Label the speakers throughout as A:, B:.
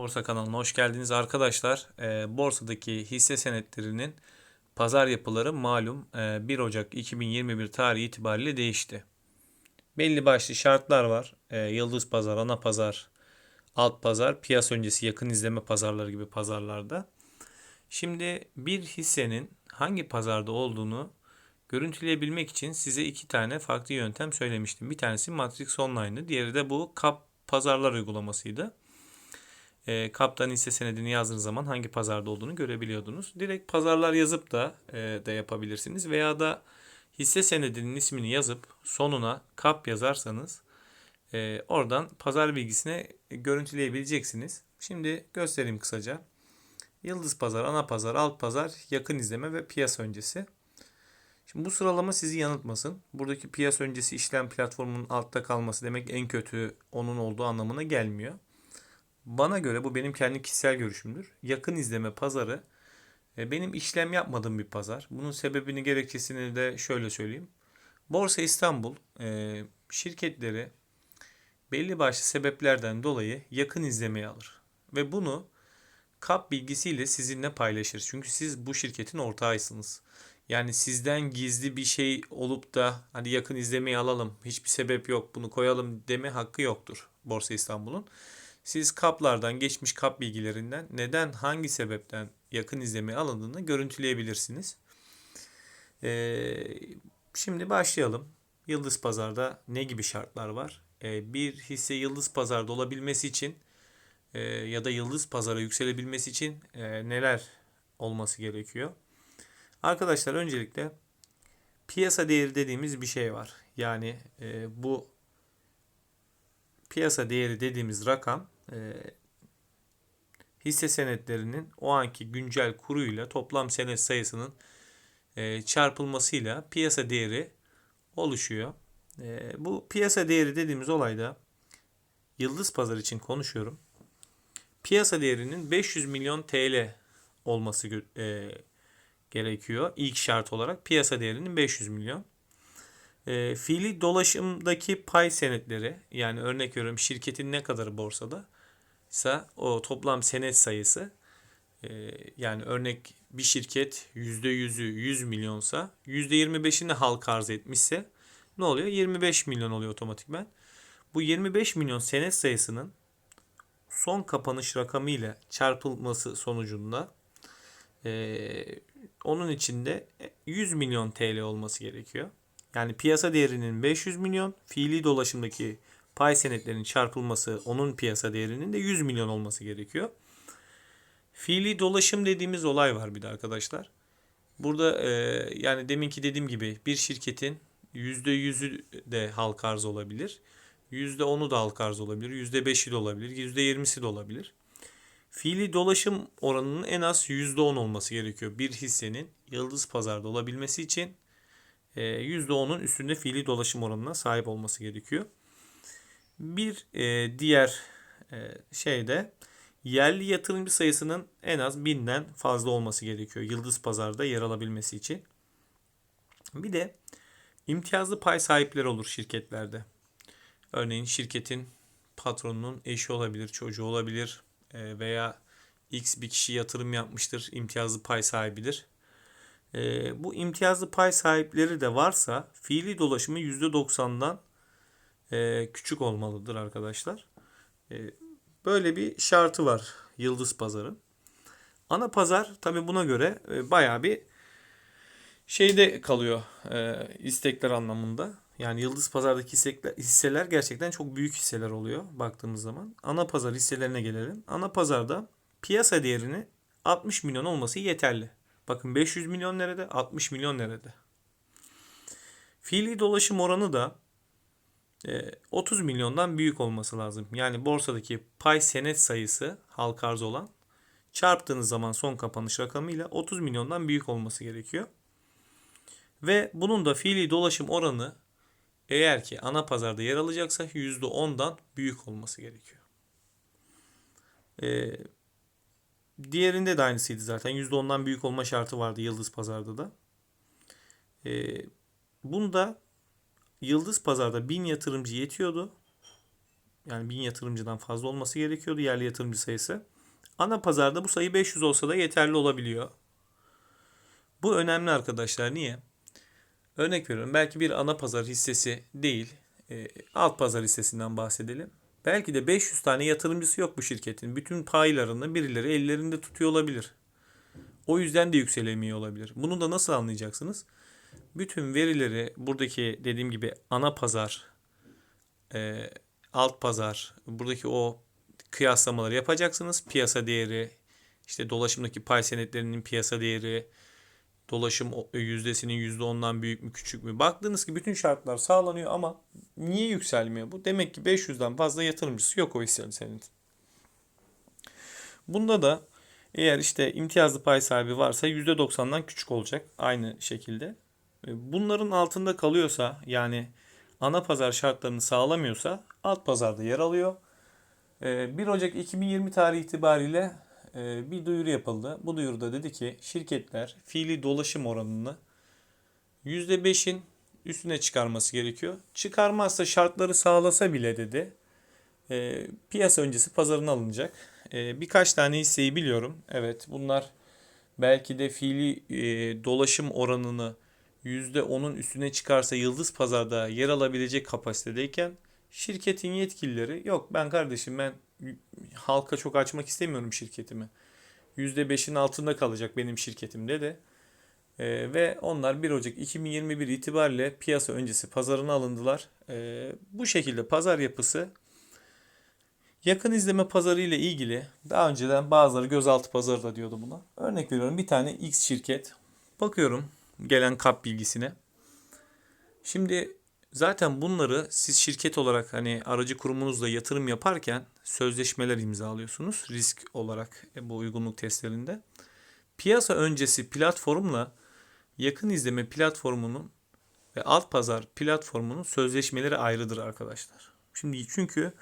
A: Borsa kanalına hoş geldiniz arkadaşlar. Ee, borsadaki hisse senetlerinin pazar yapıları malum e, 1 Ocak 2021 tarihi itibariyle değişti. Belli başlı şartlar var. Ee, yıldız pazar, ana pazar, alt pazar, piyasa öncesi yakın izleme pazarları gibi pazarlarda. Şimdi bir hissenin hangi pazarda olduğunu görüntüleyebilmek için size iki tane farklı yöntem söylemiştim. Bir tanesi Matrix Online'dı, diğeri de bu Kap pazarlar uygulamasıydı e, kaptan hisse senedini yazdığınız zaman hangi pazarda olduğunu görebiliyordunuz. Direkt pazarlar yazıp da e, da yapabilirsiniz veya da hisse senedinin ismini yazıp sonuna kap yazarsanız e, oradan pazar bilgisine görüntüleyebileceksiniz. Şimdi göstereyim kısaca. Yıldız pazar, ana pazar, alt pazar, yakın izleme ve piyasa öncesi. Şimdi bu sıralama sizi yanıltmasın. Buradaki piyasa öncesi işlem platformunun altta kalması demek en kötü onun olduğu anlamına gelmiyor. Bana göre bu benim kendi kişisel görüşümdür. Yakın izleme pazarı e, benim işlem yapmadığım bir pazar. Bunun sebebini gerekçesini de şöyle söyleyeyim. Borsa İstanbul e, şirketleri belli başlı sebeplerden dolayı yakın izlemeye alır. Ve bunu kap bilgisiyle sizinle paylaşır. Çünkü siz bu şirketin ortağısınız. Yani sizden gizli bir şey olup da hadi yakın izlemeyi alalım, hiçbir sebep yok, bunu koyalım deme hakkı yoktur Borsa İstanbul'un. Siz kaplardan, geçmiş kap bilgilerinden neden, hangi sebepten yakın izlemeye alındığını görüntüleyebilirsiniz. Ee, şimdi başlayalım. Yıldız Pazar'da ne gibi şartlar var? Ee, bir hisse Yıldız Pazar'da olabilmesi için e, ya da Yıldız Pazar'a yükselebilmesi için e, neler olması gerekiyor? Arkadaşlar öncelikle piyasa değeri dediğimiz bir şey var. Yani e, bu piyasa değeri dediğimiz rakam e, hisse senetlerinin o anki güncel kuruyla toplam senet sayısının e, çarpılmasıyla piyasa değeri oluşuyor. E, bu piyasa değeri dediğimiz olayda yıldız pazar için konuşuyorum. Piyasa değerinin 500 milyon TL olması e, gerekiyor. İlk şart olarak piyasa değerinin 500 milyon. E, fiili dolaşımdaki pay senetleri yani örnek veriyorum şirketin ne kadarı borsada ise o toplam senet sayısı e, yani örnek bir şirket %100'ü 100 milyonsa %25'ini halka arz etmişse ne oluyor? 25 milyon oluyor otomatikmen. Bu 25 milyon senet sayısının son kapanış rakamı ile çarpılması sonucunda e, onun içinde 100 milyon TL olması gerekiyor. Yani piyasa değerinin 500 milyon, fiili dolaşımdaki pay senetlerinin çarpılması onun piyasa değerinin de 100 milyon olması gerekiyor. Fiili dolaşım dediğimiz olay var bir de arkadaşlar. Burada e, yani deminki dediğim gibi bir şirketin %100'ü de halka arz olabilir. %10'u da halka arz olabilir. %5'i de olabilir. %20'si de olabilir. Fiili dolaşım oranının en az %10 olması gerekiyor. Bir hissenin yıldız pazarda olabilmesi için %10'un e, üstünde fiili dolaşım oranına sahip olması gerekiyor. Bir e, diğer e, şey de yerli yatırımcı sayısının en az binden fazla olması gerekiyor Yıldız Pazar'da yer alabilmesi için. Bir de imtiyazlı pay sahipleri olur şirketlerde. Örneğin şirketin patronunun eşi olabilir, çocuğu olabilir e, veya X bir kişi yatırım yapmıştır, imtiyazlı pay sahibidir. E, bu imtiyazlı pay sahipleri de varsa fiili dolaşımı %90'dan e, küçük olmalıdır arkadaşlar. E, böyle bir şartı var Yıldız Pazarı. Ana pazar tabi buna göre e, bayağı bir şeyde kalıyor e, istekler anlamında. Yani Yıldız Pazar'daki hisseler, hisseler gerçekten çok büyük hisseler oluyor baktığımız zaman. Ana pazar hisselerine gelelim. Ana pazarda piyasa değerini 60 milyon olması yeterli. Bakın 500 milyon nerede? 60 milyon nerede? Fiili dolaşım oranı da 30 e, milyondan büyük olması lazım. Yani borsadaki pay senet sayısı halka arz olan çarptığınız zaman son kapanış rakamıyla 30 milyondan büyük olması gerekiyor. Ve bunun da fiili dolaşım oranı eğer ki ana pazarda yer alacaksa %10'dan büyük olması gerekiyor. Ee, diğerinde de aynısıydı zaten. %10'dan büyük olma şartı vardı Yıldız Pazar'da da. Ee, bunda Yıldız Pazar'da 1000 yatırımcı yetiyordu. Yani 1000 yatırımcıdan fazla olması gerekiyordu yerli yatırımcı sayısı. Ana pazarda bu sayı 500 olsa da yeterli olabiliyor. Bu önemli arkadaşlar. Niye? Örnek veriyorum. Belki bir ana pazar hissesi değil, e, alt pazar hissesinden bahsedelim. Belki de 500 tane yatırımcısı yok bu şirketin. Bütün paylarını birileri ellerinde tutuyor olabilir. O yüzden de yükselemiyor olabilir. Bunu da nasıl anlayacaksınız? Bütün verileri buradaki dediğim gibi ana pazar, e, alt pazar, buradaki o kıyaslamaları yapacaksınız. Piyasa değeri, işte dolaşımdaki pay senetlerinin piyasa değeri, dolaşım yüzdesinin %10'dan büyük mü küçük mü? Baktığınız ki bütün şartlar sağlanıyor ama niye yükselmiyor bu? Demek ki 500'den fazla yatırımcısı yok o hisse senetin. Bunda da eğer işte imtiyazlı pay sahibi varsa %90'dan küçük olacak aynı şekilde. E, Bunların altında kalıyorsa yani ana pazar şartlarını sağlamıyorsa alt pazarda yer alıyor. E, 1 Ocak 2020 tarihi itibariyle e, bir duyuru yapıldı. Bu duyuruda dedi ki şirketler fiili dolaşım oranını %5'in üstüne çıkarması gerekiyor. Çıkarmazsa şartları sağlasa bile dedi. e, piyasa öncesi pazarına alınacak. E, birkaç tane hisseyi biliyorum. Evet bunlar belki de fiili e, dolaşım oranını %10'un üstüne çıkarsa yıldız pazarda yer alabilecek kapasitedeyken şirketin yetkilileri yok ben kardeşim ben halka çok açmak istemiyorum şirketimi. %5'in altında kalacak benim şirketim dedi. Ee, ve onlar 1 Ocak 2021 itibariyle piyasa öncesi pazarına alındılar. Ee, bu şekilde pazar yapısı yakın izleme pazarı ile ilgili daha önceden bazıları gözaltı pazarı da diyordu buna. Örnek veriyorum bir tane X şirket. Bakıyorum gelen kap bilgisine. Şimdi zaten bunları siz şirket olarak hani aracı kurumunuzla yatırım yaparken sözleşmeler imzalıyorsunuz risk olarak e, bu uygunluk testlerinde. Piyasa öncesi platformla yakın izleme platformunun ve alt pazar platformunun sözleşmeleri ayrıdır arkadaşlar. Şimdi çünkü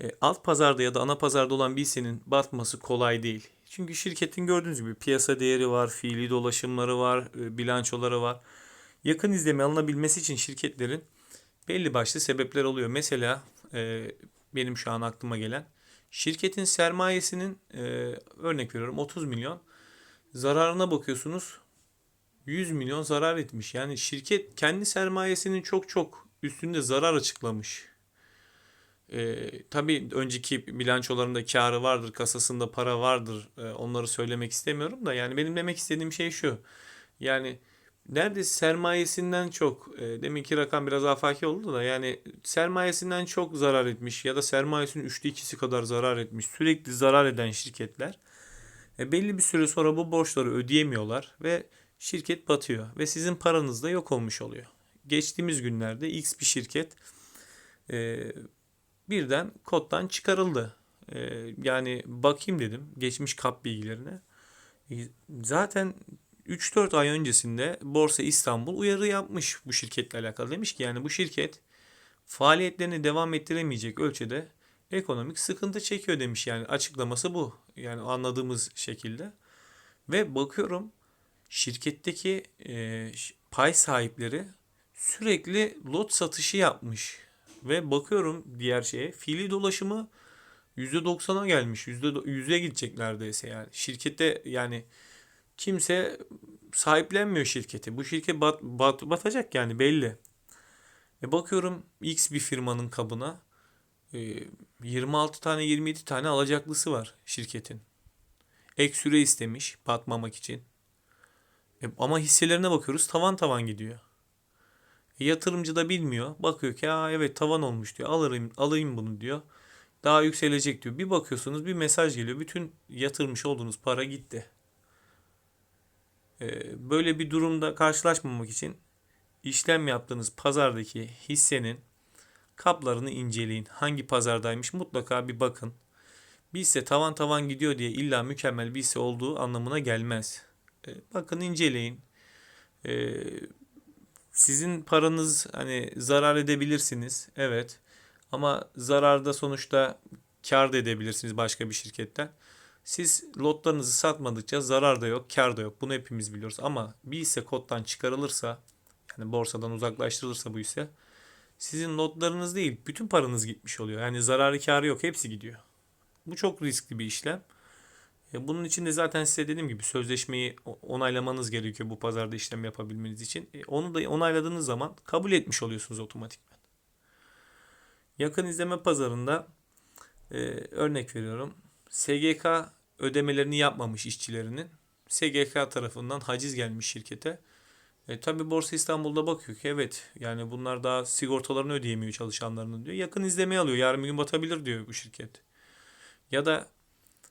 A: e, alt pazarda ya da ana pazarda olan bir hissenin batması kolay değil. Çünkü şirketin gördüğünüz gibi piyasa değeri var, fiili dolaşımları var, e, bilançoları var. Yakın izleme alınabilmesi için şirketlerin belli başlı sebepler oluyor. Mesela e, benim şu an aklıma gelen şirketin sermayesinin e, örnek veriyorum 30 milyon zararına bakıyorsunuz 100 milyon zarar etmiş. Yani şirket kendi sermayesinin çok çok üstünde zarar açıklamış. E, tabii önceki bilançolarında karı vardır, kasasında para vardır. E, onları söylemek istemiyorum da yani benim demek istediğim şey şu. Yani neredeyse sermayesinden çok, e, deminki rakam biraz afaki oldu da yani sermayesinden çok zarar etmiş ya da sermayesinin üçte ikisi kadar zarar etmiş. Sürekli zarar eden şirketler e, belli bir süre sonra bu borçları ödeyemiyorlar ve şirket batıyor ve sizin paranız da yok olmuş oluyor. Geçtiğimiz günlerde X bir şirket e, birden koddan çıkarıldı. Ee, yani bakayım dedim geçmiş kap bilgilerine. E, Zaten 3-4 ay öncesinde Borsa İstanbul uyarı yapmış bu şirketle alakalı. Demiş ki yani bu şirket faaliyetlerini devam ettiremeyecek ölçüde ekonomik sıkıntı çekiyor demiş. Yani açıklaması bu. Yani anladığımız şekilde. Ve bakıyorum şirketteki e, pay sahipleri sürekli lot satışı yapmış. Ve bakıyorum diğer şeye fiili dolaşımı %90'a gelmiş. %100'e gidecek neredeyse yani. Şirkette yani kimse sahiplenmiyor şirketi. Bu şirket bat, bat- batacak yani belli. E bakıyorum X bir firmanın kabına e, 26 tane 27 tane alacaklısı var şirketin. Ek süre istemiş batmamak için. E, ama hisselerine bakıyoruz tavan tavan gidiyor. Yatırımcı da bilmiyor. Bakıyor ki Aa, evet tavan olmuş diyor. Alırım, alayım bunu diyor. Daha yükselecek diyor. Bir bakıyorsunuz bir mesaj geliyor. Bütün yatırmış olduğunuz para gitti. E, böyle bir durumda karşılaşmamak için işlem yaptığınız pazardaki hissenin kaplarını inceleyin. Hangi pazardaymış mutlaka bir bakın. Bir hisse tavan tavan gidiyor diye illa mükemmel bir hisse olduğu anlamına gelmez. E, bakın inceleyin. E, sizin paranız hani zarar edebilirsiniz. Evet. Ama zararda sonuçta kar da edebilirsiniz başka bir şirketten. Siz lotlarınızı satmadıkça zarar da yok, kar da yok. Bunu hepimiz biliyoruz. Ama bir hisse koddan çıkarılırsa, yani borsadan uzaklaştırılırsa bu hisse sizin notlarınız değil bütün paranız gitmiş oluyor. Yani zararı karı yok hepsi gidiyor. Bu çok riskli bir işlem. E, Bunun için de zaten size dediğim gibi sözleşmeyi onaylamanız gerekiyor bu pazarda işlem yapabilmeniz için. E, Onu da onayladığınız zaman kabul etmiş oluyorsunuz otomatikman. Yakın izleme pazarında e, örnek veriyorum. SGK ödemelerini yapmamış işçilerinin SGK tarafından haciz gelmiş şirkete. E, tabii Borsa İstanbul'da bakıyor ki evet yani bunlar daha sigortalarını ödeyemiyor çalışanlarının diyor. Yakın izlemeye alıyor. Yarın bir gün batabilir diyor bu şirket. Ya da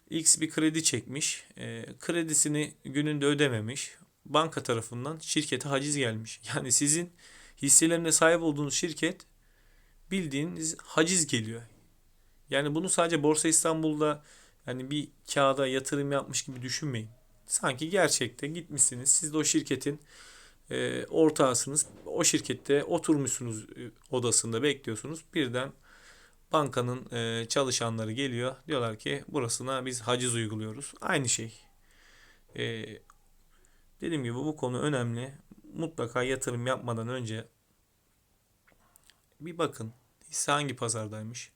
A: X bir kredi çekmiş. e, kredisini gününde ödememiş. Banka tarafından şirkete haciz gelmiş. Yani sizin hisselerine sahip olduğunuz şirket bildiğiniz haciz geliyor. Yani bunu sadece Borsa İstanbul'da yani bir kağıda yatırım yapmış gibi düşünmeyin. Sanki gerçekte gitmişsiniz. Siz de o şirketin e, ortağısınız. O şirkette oturmuşsunuz e, odasında bekliyorsunuz. Birden bankanın e, çalışanları geliyor. Diyorlar ki burasına biz haciz uyguluyoruz. Aynı şey. E, dediğim gibi bu konu önemli. Mutlaka yatırım yapmadan önce bir bakın hisse hangi pazardaymış.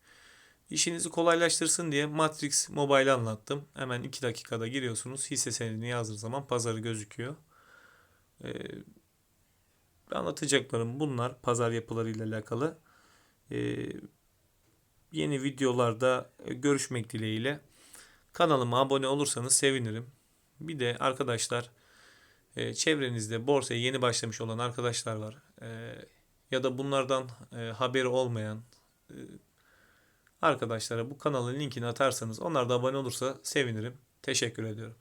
A: İşinizi kolaylaştırsın diye Matrix Mobile anlattım. Hemen 2 dakikada giriyorsunuz. Hisse senedini yazdığı zaman pazarı gözüküyor. Ee, anlatacaklarım bunlar pazar yapılarıyla alakalı. Ee, yeni videolarda görüşmek dileğiyle. Kanalıma abone olursanız sevinirim. Bir de arkadaşlar e, çevrenizde borsaya yeni başlamış olan arkadaşlar var. E, ya da bunlardan e, haberi olmayan e, arkadaşlara bu kanalın linkini atarsanız onlar da abone olursa sevinirim. Teşekkür ediyorum.